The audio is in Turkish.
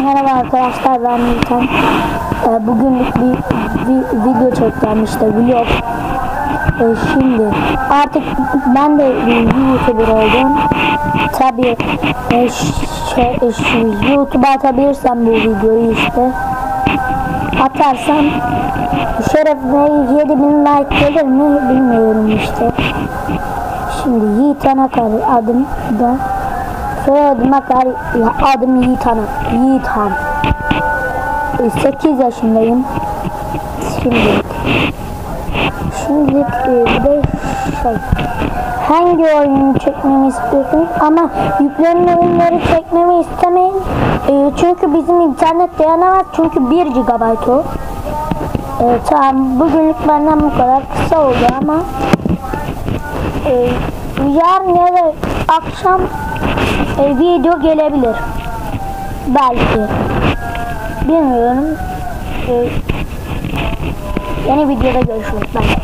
Merhaba arkadaşlar ben Nilten. Ee, bugünlük bir, bir video çekeceğim işte vlog. Ee, şimdi artık ben de bir YouTuber oldum. Tabi e, şey, e, YouTube'a atabilirsem bu videoyu işte. Atarsam şerefine 7000 like gelir mi bilmiyorum işte. Şimdi Yiğit Anakar adım da Soyadım Akar, ya adım Yiğit Han. Yiğit Han. 8 yaşındayım. Şimdi Şimdi e, bir de şey hangi oyunu çekmemi istiyorsun ama yüklenen oyunları çekmemi istemeyin E, çünkü bizim internet dayanamaz çünkü 1 GB o e, tamam bugünlük benden bu kadar kısa oldu ama e, yarın ya da akşam e, video gelebilir. Belki. Bilmiyorum. E, yeni videoda görüşürüz. Bye.